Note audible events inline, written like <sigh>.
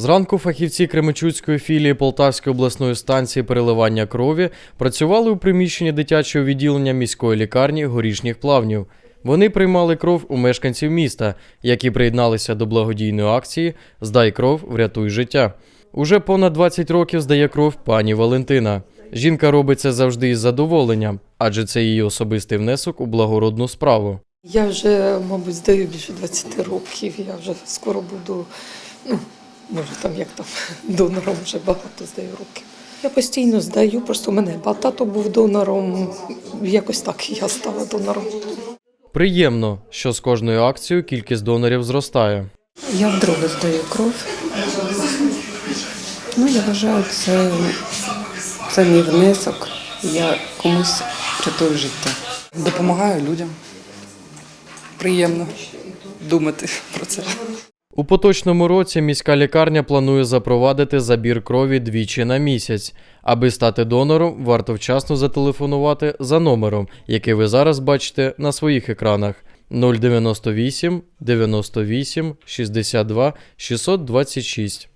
Зранку фахівці Кременчуцької філії Полтавської обласної станції переливання крові працювали у приміщенні дитячого відділення міської лікарні горішніх плавнів. Вони приймали кров у мешканців міста, які приєдналися до благодійної акції Здай кров, врятуй життя. Уже понад 20 років здає кров пані Валентина. Жінка робить це завжди із задоволенням, адже це її особистий внесок у благородну справу. Я вже, мабуть, здаю більше 20 років. Я вже скоро буду, ну, може там як там, <laughs> донором вже багато здаю років. Я постійно здаю, просто в мене тато був донором, якось так і я стала донором. Приємно, що з кожною акцією кількість донорів зростає. Я вдруге здаю кров. Ну, я вважаю, це, це мій внесок. Я комусь рятую життя. Допомагаю людям. Приємно думати про це. У поточному році міська лікарня планує запровадити забір крові двічі на місяць. Аби стати донором, варто вчасно зателефонувати за номером, який ви зараз бачите на своїх екранах 098 98 62 626.